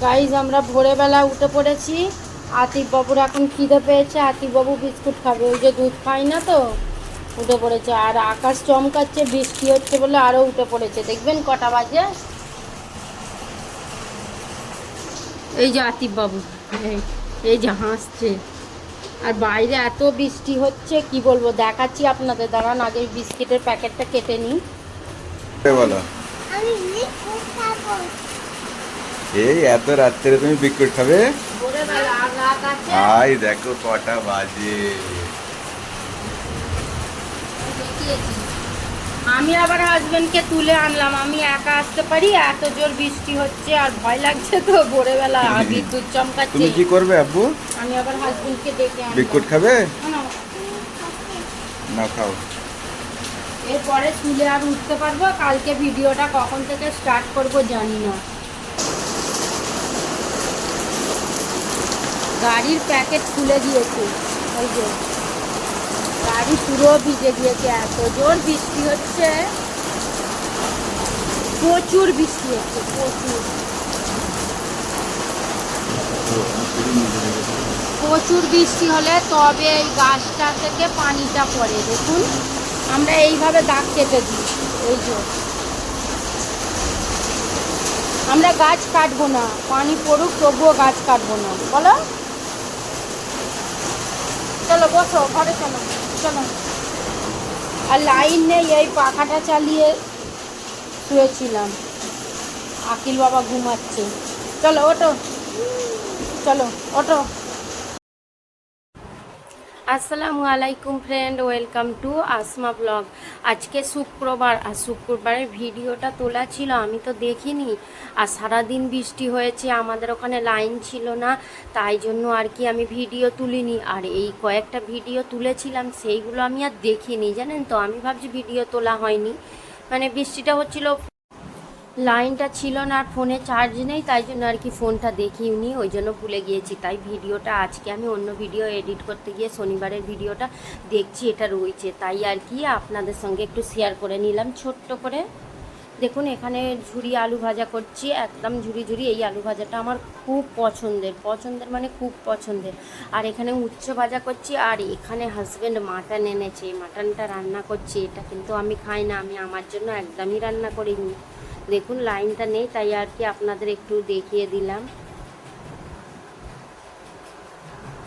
Guys আমরা ভোরবেলা উঠে পড়েছি। আতিফ বাবুর এখন খিদে পেয়েছে। আতিফ বাবু বিস্কুট খাবে। ওই যে দুধ খাই না তো? উঠে পড়েছে। আর আকাশ চমকাচ্ছে বৃষ্টি হচ্ছে বলে আরও উঠে পড়েছে। দেখবেন কটা বাজে? এই যে আতিফ বাবু এই- এই যে হাসছে। আর বাইরে এত বৃষ্টি হচ্ছে কি বলব? দেখাচ্ছি আপনাদের। দাঁড়ান আগে বিস্কিটের প্যাকেটটা কেটে নিই এ বলো আমি বিস্কুট খাব এই এত রাত্রে তুমি বিস্কুট খাবে? আই দেখো কটা বাজে। আমি আবার হাজবেন্ডকে তুলে আনলাম। আমি একা আসতে পারি এত জোর বৃষ্টি হচ্ছে আর ভয় লাগছে তো ভোরবেলা। চমকাচ্ছে। তুমি কি করবে আব্বু? আমি আবার হাজবেন্ডকে ডেকে আনলাম। বিস্কুট খাবে? না, না, খাও। এরপরে তুলে আর উঠতে পারব। কালকে ভিডিওটা কখন থেকে স্টার্ট করব জানি না। গাড়ির প্যাকেট খুলে দিয়েছে। ওই যে, গাড়ি পুরো ভিজে গিয়েছে, এত জোর বৃষ্টি হচ্ছে। প্রচুর বৃষ্টি হচ্ছে, প্রচুর। প্রচুর বৃষ্টি হলে তবে এই গাছটা থেকে পানিটা পড়ে, দেখুন। আমরা এইভাবে দাগ কেটে দিই, এই যে। আমরা গাছ কাটবো না, পানি পড়ুক তবুও গাছ কাটবো না, বলো? চলো, বসো, ঘরে চলো চলো। আর লাইন নেই, এই পাখাটা চালিয়ে শুয়েছিলাম। আকিল বাবা ঘুমাচ্ছে। চলো ওটো চলো ওটো আসসালামু আলাইকুম friend welcome to Asma blog আজকে শুক্রবার, আর শুক্রবারের ভিডিওটা তোলা ছিল, আমি তো দেখিনি। আর সারাদিন বৃষ্টি হয়েছে, আমাদের ওখানে লাইন ছিল না, তাই জন্য আর কি আমি ভিডিও তুলিনি। আর এই কয়েকটা ভিডিও তুলেছিলাম, সেইগুলো আমি আর দেখিনি, জানেন তো? আমি ভাবছি ভিডিও তোলা হয়নি। মানে বৃষ্টিটা হচ্ছিল লাইনটা ছিল না আর ফোনে চার্জ নেই, তাই জন্য আর কি ফোনটা দেখিওনি, ওই জন্য ভুলে গিয়েছি। তাই ভিডিওটা আজকে আমি অন্য ভিডিও এডিট করতে গিয়ে শনিবারের ভিডিওটা দেখছি, এটা রয়েছে। তাই আর কি আপনাদের সঙ্গে একটু শেয়ার করে নিলাম ছোট্ট করে। দেখুন, এখানে ঝুরি আলু ভাজা করছি, একদম ঝুরি ঝুরি এই আলু ভাজাটা আমার খুব পছন্দের পছন্দের মানে খুব পছন্দের। আর এখানে উচ্চ ভাজা করছি, আর এখানে হাজব্যান্ড মাটন এনেছে। মাটনটা রান্না করছি, এটা কিন্তু আমি খাই না, আমি আমার জন্য একদমই রান্না করিনি। দেখুন, লাইনটা নেই, তাই আর কি আপনাদের একটু দেখিয়ে দিলাম।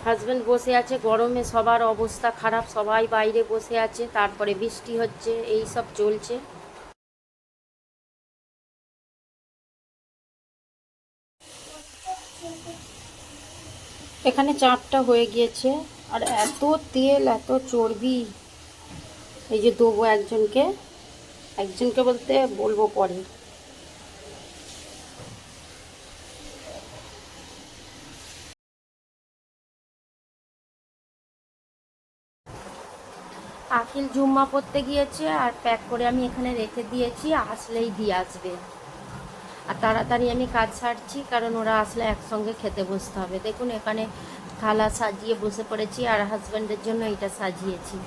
হাজব্যান্ড বসে আছে, গরমে সবার অবস্থা খারাপ, সবাই বাইরে বসে আছে, তারপরে বৃষ্টি হচ্ছে, এই সব চলছে। এখানে চাপটা হয়ে গিয়েছে, আর এত তেল, এত চর্বি। এই যে দেবো একজনকে একজনকে বলতে বলব পরে। আকিল জুম্মা পড়তে গিয়েছে আর প্যাক করে আমি এখানে রেখে দিয়েছি, আসলেই দিয়ে আসবে। আর তাড়াতাড়ি আমি কাজ সারছি, কারণ ওরা আসলে একসঙ্গে খেতে বসতে হবে। দেখুন, এখানে থালা সাজিয়ে বসে পড়েছি আর হাজব্যান্ডের জন্য এটা সাজিয়েছি।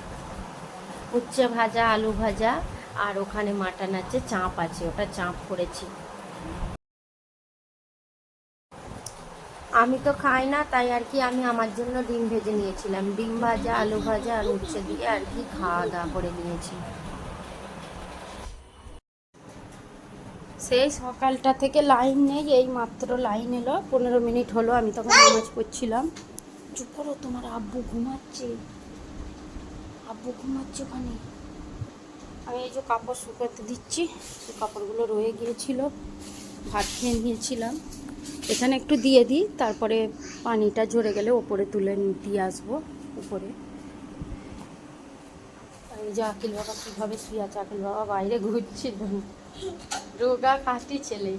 উচ্ছে ভাজা, আলু ভাজা আর ওখানে মাটন আছে, চাঁপ আছে, ওটা চাঁপ করেছি। আমি তো খাই না তাই আর কি আমি আমার জন্য ডিম ভেজে নিয়েছিলাম। ডিম ভাজা আলু ভাজা আর উচ্ছে দিয়ে আর কি খাওয়া দাওয়া করে নিয়েছি। সেই সকালটা থেকে লাইন নেই এই মাত্র লাইন এলো। পনেরো মিনিট হলো আমি তখন নামাজ পড়ছিলাম। চুপ করো তোমার আব্বু ঘুমাচ্ছে। আব্বু ঘুমাচ্ছে ওখানে। আমি এই যে কাপড় শুকাতে দিচ্ছি সে কাপড়গুলো রয়ে গিয়েছিল ভাত খেয়ে নিয়েছিলাম। এখানে একটু দিয়ে দিই, তারপরে পানিটা ঝরে গেলে ওপরে তুলে দিয়ে আসব উপরে। এই যে আকিল বাবা কীভাবে শুয়ে আছে, আকিল বাবা বাইরে ঘুরছিল রোগা কাটি ছেলে।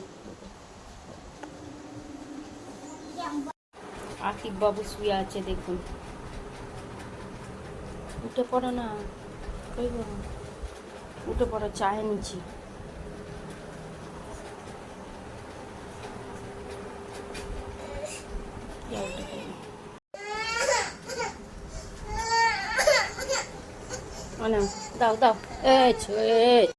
আকিব বাবু শুয়ে আছে, দেখুন। উঠে পড়ো না। উঠে পড়ো, চায় নিচ্ছি দাও দাও এই ছো, এই